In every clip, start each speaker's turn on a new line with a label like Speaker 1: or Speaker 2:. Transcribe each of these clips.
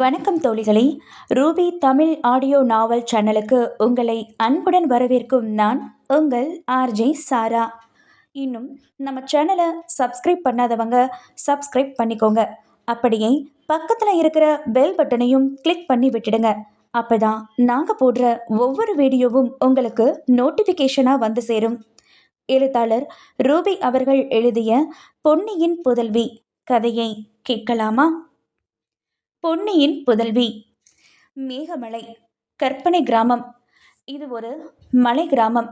Speaker 1: வணக்கம் தோழிகளே. Ruby Tamil audio நாவல் சேனலுக்கு உங்களை அன்புடன் வரவேற்கும் நான் உங்கள் ஆர்ஜே சாரா. இன்னும் நம்ம சேனலை சப்ஸ்கிரைப் பண்ணாதவங்க சப்ஸ்கிரைப் பண்ணிக்கோங்க. அப்படியே பக்கத்தில் இருக்கிற பெல் பட்டனையும் கிளிக் பண்ணி விட்டுடுங்க. அப்போதான் நாங்கள் போடுற ஒவ்வொரு வீடியோவும் உங்களுக்கு நோட்டிஃபிகேஷனாக வந்து சேரும். எழுத்தாளர் ரூபி அவர்கள் எழுதிய பொன்னியின் புதல்வி கதையை கேட்கலாமா? பொன்னியின் புதல்வி. மேகமலை கற்பனை கிராமம். இது ஒரு மலை கிராமம்.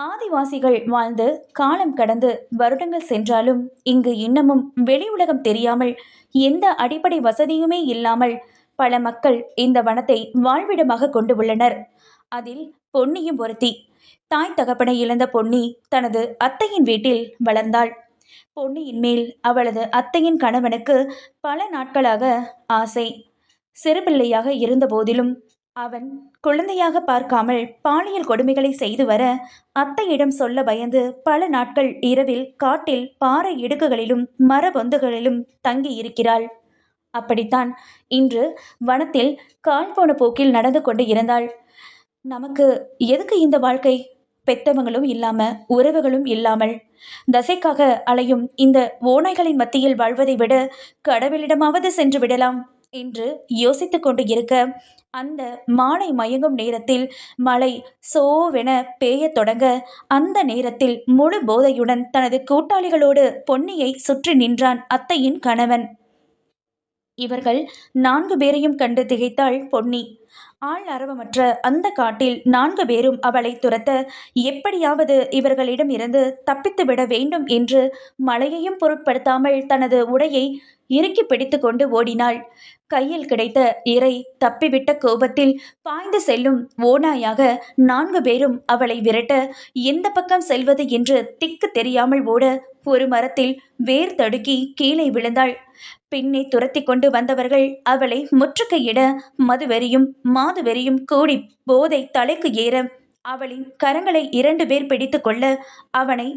Speaker 1: ஆதிவாசிகள் வாழ்ந்து காலம் கடந்து வருடங்கள் சென்றாலும் இங்கு இன்னமும் வெளி உலகம் தெரியாமல் எந்த அடிப்படை வசதியுமே இல்லாமல் பல மக்கள் இந்த வனத்தை வாழ்விடமாக கொண்டு உள்ளனர். அதில் பொன்னியும் ஒருத்தி தாய் தகப்பனை இழந்த பொன்னி தனது அத்தையின் வீட்டில் வளர்ந்தாள். பொன்னியின் மேல் அவளது அத்தையின் கணவனுக்கு பல நாட்களாக ஆசை. சிறுபிள்ளையாக இருந்தபோதிலும் அவன் குழந்தையாக பார்க்காமல் பாலியல் கொடுமைகளை செய்து வர அத்தையிடம் சொல்ல பயந்து பல நாட்கள் இரவில் காட்டில் பாறை இடுக்குகளிலும் மரபொந்துகளிலும் தங்கி இருக்கிறாள் அப்படித்தான் இன்று வனத்தில் கால் போன போக்கில் நடந்து கொண்டு இருந்தாள். நமக்கு எதுக்கு இந்த வாழ்க்கை? பெத்தவங்களும் இல்லாம உறவுகளும் இல்லாமல் தசைக்காக அலையும் இந்த ஓநாய்களின் மத்தியில் வாழ்வதை விட கடவுளிடமாவது சென்று விடலாம் என்று யோசித்து கொண்டு இருக்க அந்த மாலை மயங்கும் நேரத்தில் மழை சோவென பேயத் தொடங்க அந்த நேரத்தில் முழு போதையுடன் தனது கூட்டாளிகளோடு பொன்னியை சுற்றி நின்றான் அத்தையின் கணவன். இவர்கள் நான்கு பேரையும் கண்டு திகைத்தாள் பொன்னி. ஆள் அரவமற்ற அந்த காட்டில் நான்கு பேரும் அவளை துரத்த எப்படியாவது இவர்களிடம் இருந்து தப்பித்து விட வேண்டும் என்று மழையையும் பொருட்படுத்தாமல் தனது உடையை இறுக்கி பிடித்துக்கொண்டு ஓடினாள். கையில் கிடைத்த இறை தப்பிவிட்ட கோபத்தில் பாய்ந்து செல்லும் ஓனாயாக நான்கு பேரும் அவளை விரட்ட எந்த பக்கம் செல்வது என்று திக்கு தெரியாமல் ஓட ஒரு மரத்தில் வேர் தடுக்கி கீழே விழுந்தாள். பின்னே துரத்தி கொண்டு வந்தவர்கள் அவளை முற்றுகையிட மதுவெறியும் மாதுவெறியும் கூடி போதை தலைக்கு ஏற அவளின் கரங்களை இரண்டு பேர் பிடித்து கொள்ள அவனை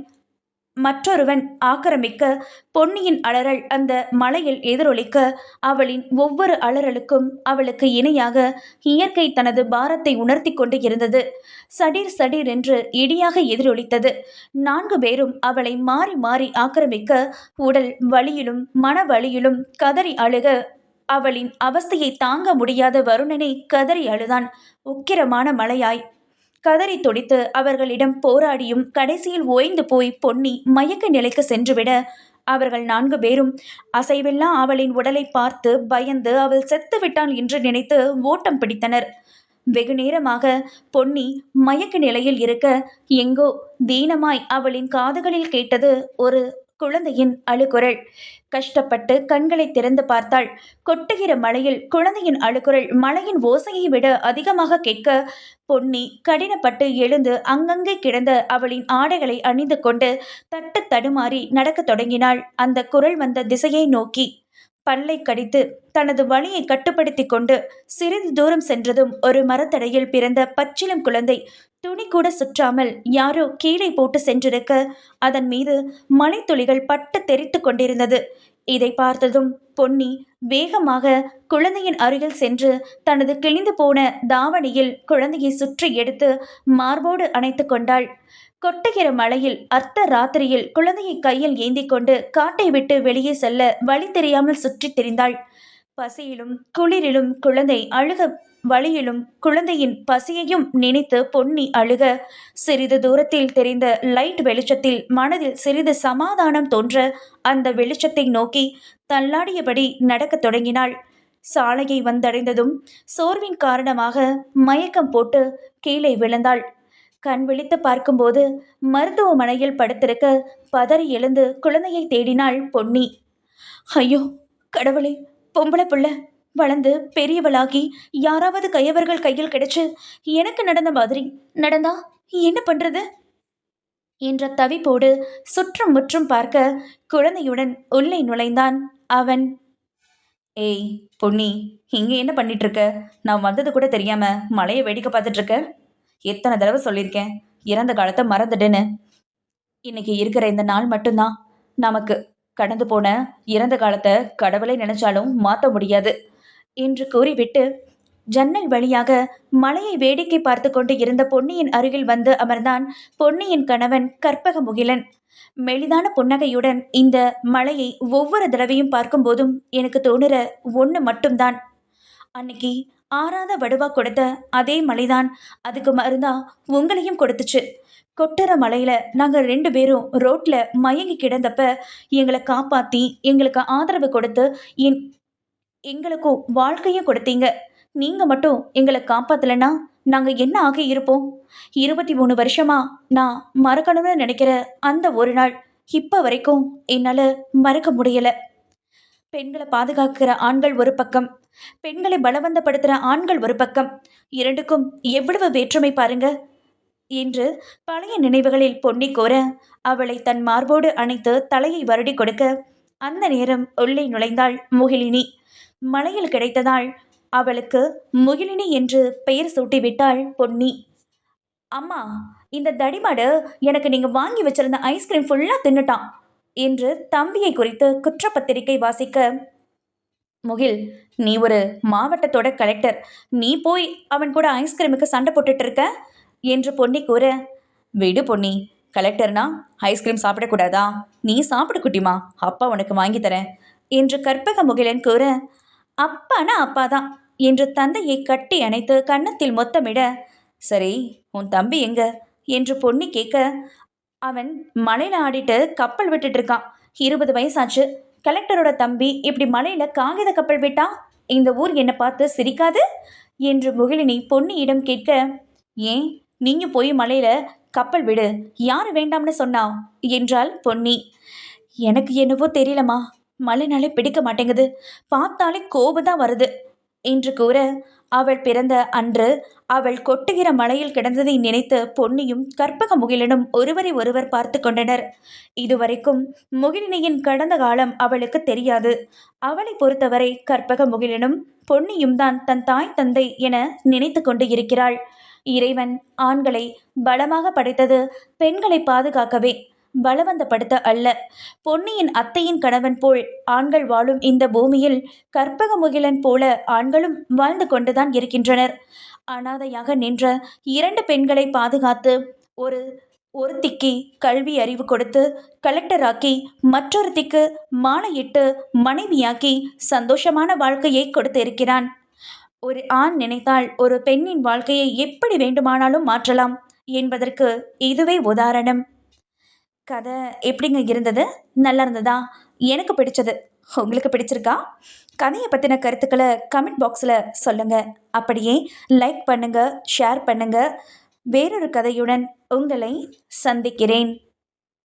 Speaker 1: மற்றொருவன் ஆக்கிரமிக்க பொன்னியின் அலறல் அந்த மலையில் எதிரொலிக்க அவளின் ஒவ்வொரு அலறலுக்கும் அவளுக்கு இணையாக இயற்கை தனது பாரத்தை உணர்த்தி கொண்டு இருந்தது. சடீர் சடீர் என்று இடியாக எதிரொலித்தது. நான்கு பேரும் அவளை மாறி மாறி ஆக்கிரமிக்க உடல் வழியிலும் மன வழியிலும் கதறி அழுக அவளின் அவஸ்தையை தாங்க முடியாத வருணனை கதறி அழுதான். உக்கிரமான மலையாய் கதறி துடித்து அவர்களிடம் போராடியும் கடைசியில் ஓய்ந்து போய் பொன்னி மயக்க நிலைக்கு சென்றுவிட அவர்கள் நான்கு பேரும் அசைவில்லா அவளின் உடலை பார்த்து பயந்து அவள் செத்து விட்டாள் என்று நினைத்து ஓட்டம் பிடித்தனர். வெகு நேரமாக பொன்னி மயக்க நிலையில் இருக்க எங்கோ தீனமாய் அவளின் காதுகளில் கேட்டது ஒரு குழந்தையின் அழுகுரல். கஷ்டப்பட்டு கண்களை திறந்து பார்த்தாள். கொட்டுகிற மழையில் குழந்தையின் அழுகுரல் மழையின் ஓசையை விட அதிகமாக கேட்க பொன்னி கடினப்பட்டு எழுந்து அங்கங்கே கிடந்த அவளின் ஆடைகளை அணிந்து கொண்டு தட்டு தடுமாறி நடக்கத் தொடங்கினாள். அந்த குரல் வந்த திசையை நோக்கி பல்லை கடித்து தனது வழியை கட்டுப்படுத்தி கொண்டு சிறிது தூரம் சென்றதும் ஒரு மரத்தடையில் பிறந்த பச்சிலம் குழந்தை துணி கூட சுற்றாமல் யாரோ கீழே போட்டு சென்றிருக்க அதன் மீது மலைத்துளிகள் பட்டு தெரித்து கொண்டிருந்தது. இதை பார்த்ததும் பொன்னி வேகமாக குழந்தையின் அருகில் சென்று தனது கிழிந்து போன தாவணியில் குழந்தையை சுற்றி எடுத்து மார்போடு அணைத்து கொண்டாள். கொட்டுகிற மழையில் அர்த்த ராத்திரியில் குழந்தையை கையில் ஏந்தி கொண்டு காட்டை விட்டு வெளியே செல்ல வழி தெரியாமல் சுற்றித் திரிந்தாள். பசியிலும் குளிரிலும் குழந்தை அழுக வழியிலும் குழந்தையின் பசியையும் நினைத்து பொன்னி அழுக. சிறிது தூரத்தில் தெரிந்த லைட் வெளிச்சத்தில் மனதில் சிறிது சமாதானம் தோன்ற அந்த வெளிச்சத்தை நோக்கி தள்ளாடியபடி நடக்கத் தொடங்கினாள். சாலையை வந்தடைந்ததும் சோர்வின் காரணமாக மயக்கம் போட்டு கீழே விழுந்தாள். கண் விழித்து பார்க்கும்போது மருத்துவமனையில் படுத்திருக்க பதறி எழுந்து குழந்தையை தேடினாள் பொன்னி. ஐயோ கடவுளே பொம்பளை புள்ள வளர்ந்து பெரியவளாகி யாராவது கையவர்கள் கையில் கிடைச்சு எனக்கு நடந்த மாதிரி நடந்தா என்ன பண்றது? என்ற தவிப்போடு சுற்றும் முற்றும் பார்க்க குழந்தையுடன் உள்ளே நுழைந்தான் அவன். ஏய் பொன்னி இங்கே என்ன பண்ணிட்டு இருக்க நான் வந்தது கூட தெரியாம மலையை வேடிக்கை பார்த்துட்டு இருக்க எத்தனை தடவை சொல்லியிருக்கேன் இறந்த காலத்தை மறந்துடுன்னு இன்னைக்கு இருக்கிற இந்த நாள் மட்டும்தான். நமக்கு கடந்து போன இறந்த காலத்தை கடவுளை நினைச்சாலும் மாற்ற முடியாது. என்று கூறிவிட்டு ஜன்னல் வழியாக மலையை வேடிக்கை பார்த்து கொண்டு இருந்த பொன்னியின் அருகில் வந்து அமர்ந்தான் பொன்னியின் கணவன் கற்பக முகிலன். மெலிதான புன்னகையுடன் இந்த மலையை ஒவ்வொரு தடவையும் பார்க்கும்போதும் எனக்கு தோணுற ஒன்று மட்டும்தான். அன்னைக்கு ஆறாத வடுவா கொடுத்த அதே மலைதான் அதுக்கு மருந்தா உங்களையும் கொடுத்துச்சு. கொட்டர மலையில நாங்கள் ரெண்டு பேரும் ரோட்ல மயங்கி கிடந்தப்ப எங்களை காப்பாத்தி எங்களுக்கு ஆதரவு கொடுத்து என் எங்களுக்கும் வாழ்க்கையும் கொடுத்தீங்க. நீங்கள் மட்டும் எங்களை காப்பாற்றலைன்னா நாங்கள் என்ன ஆகி இருப்போம்? இருபத்தி மூணு வருஷமா நான் மறக்கணும்னு நினைக்கிற அந்த ஒரு நாள் இப்போ வரைக்கும் என்னால் மறக்க முடியலை. பெண்களை பாதுகாக்கிற ஆண்கள் ஒரு பக்கம் பெண்களை பலவந்தப்படுத்துகிற ஆண்கள் ஒரு பக்கம். இரண்டுக்கும் எவ்வளவு வேற்றுமை பாருங்க. என்று பழைய நினைவுகளில் பொன்னி கோர அவளை தன் மார்போடு அணைத்து தலையை வருடி கொடுக்க அந்த நேரம் உள்ளே நுழைந்தாள் முகிலினி மலையில் கிடைத்ததால் அவளுக்கு முகிலினி என்று பெயர் சூட்டிவிட்டாள் பொன்னி. அம்மா இந்த தடிமாடு எனக்கு நீங்க வாங்கி வச்சிருந்த ஐஸ்கிரீம் ஃபுல்லா தின்னுட்டான் என்று தம்பியை குறித்து குற்றப்பத்திரிகை வாசிக்க முகில் நீ ஒரு மாவட்டத்தோட கலெக்டர் நீ போய் அவன் கூட ஐஸ்கிரீமுக்கு சண்டை போட்டுட்டு இருக்க என்று பொன்னி கூற விடு பொன்னி கலெக்டர்னா ஐஸ்கிரீம் சாப்பிடக்கூடாதா நீ சாப்பிடு குட்டிமா அப்பா உனக்கு வாங்கி தரேன் என்று கற்பக முகிலன் கூற அப்பானா அப்பா தான் என்று தந்தையை கட்டி அணைத்து கன்னத்தில் மொத்தமிட சரி உன் தம்பி எங்க? என்று பொன்னி கேட்க அவன் மலையில் ஆடிட்டு கப்பல் விட்டுட்டு இருக்கான். இருபது வயசாச்சு. கலெக்டரோட தம்பி இப்படி மலையில காகித கப்பல் விட்டா? இந்த ஊர் என்னை பார்த்து சிரிக்காது? என்று முகிலினி பொன்னியிடம் கேட்க ஏன்? நீங்க போய் மலையில கப்பல் விடு. யார் வேண்டாம்னு சொன்னா? என்றாள் பொன்னி. எனக்கு என்னவோ தெரியலம்மா. மலைனாலே பிடிக்க மாட்டேங்குது. பார்த்தாலே கோபம் தான் வருது. என்று கூற அவள் பிறந்த அன்று அவள் கொட்டுகிற மலையில் கிடந்ததை நினைத்து பொன்னியும் கற்பக முகிலனும் ஒருவரை ஒருவர் பார்த்து கொண்டனர். இதுவரைக்கும் முகிலினியின் கடந்த காலம் அவளுக்கு தெரியாது. அவளை பொறுத்தவரை கற்பக முகிலனும் பொன்னியும் தான் தன் தாய் தந்தை என நினைத்து கொண்டு இருக்கிறாள். இறைவன் ஆண்களை பலமாக படைத்தது பெண்களை பாதுகாக்கவே பலவந்தப்படுத்த அல்ல. பொன்னியின் அத்தையின் கணவன் போல் ஆண்கள் வாழும் இந்த பூமியில் கற்பக முகிலன் போல ஆண்களும் வாழ்ந்து கொண்டுதான் இருக்கின்றனர். அனாதையாக நின்ற இரண்டு பெண்களை பாதுகாத்து ஒரு ஒருத்திக்கு கல்வி அறிவு கொடுத்து கலெக்டராக்கி மற்றொருத்திக்கு மாலையிட்டு மனைவியாக்கி சந்தோஷமான வாழ்க்கையை கொடுத்து இருக்கிறான் ஒரு ஆண் நினைத்தால் ஒரு பெண்ணின் வாழ்க்கையை எப்படி வேண்டுமானாலும் மாற்றலாம் என்பதற்கு இதுவே உதாரணம். கதை எப்படிங்க இருந்தது? நல்லா இருந்ததா எனக்கு பிடிச்சது. உங்களுக்கு பிடிச்சிருக்கா? கதையை பற்றின கருத்துக்களை கமெண்ட் பாக்ஸில் சொல்லுங்கள் அப்படியே லைக் பண்ணுங்கள் ஷேர் பண்ணுங்கள் வேறொரு கதையுடன் உங்களை சந்திக்கிறேன்.